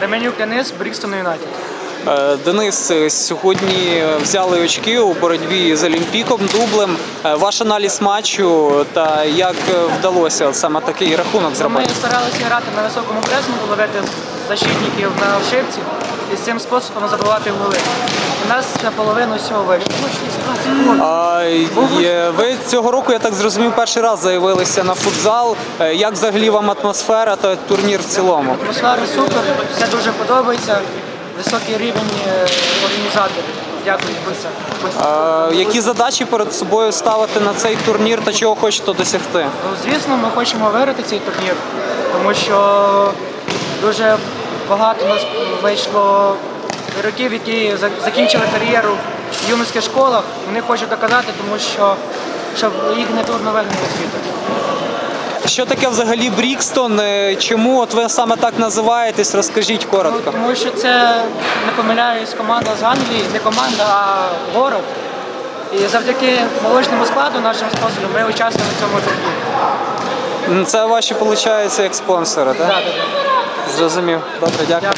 Ременюк Денис, Брікстон Юнайтед. Е, Денис, е, сьогодні взяли очки у боротьбі з Олімпіком, дублем. Е, Ваш аналіз матчу та як вдалося саме такий рахунок Ми старалися грати на високому пресингу, ловити защитників на ошибці і з цим способом забивати голи. У нас наполовину всього вийшло. Ви цього року, я так зрозумів, перший раз заявилися на футзал. Е, Як взагалі вам атмосфера та турнір в цілому? Атмосфера супер, все дуже подобається. Високий рівень е, організаторів. Дякую. Е, Які задачі перед собою ставити на цей турнір та чого хочете досягти? Ну, звісно, ми хочемо виграти цей турнір, тому що дуже багато у нас вийшло ігроків, які закінчили кар'єру в юнацьких школах. Вони хочуть доказати, тому що щоб їх не дурно вигнали світу. Що таке взагалі Брікстон? Е, Чому от ви саме так називаєтесь? Розкажіть Ну, коротко. тому що це не помиляюсь команда з Англії, не команда, а город. І завдяки молочному складу нашим спонсорам ми участвуємо в цьому турнірі. М, Це ваші, виходить, як спонсори, так? Да, да. Зрозумів. Добре. Дякую.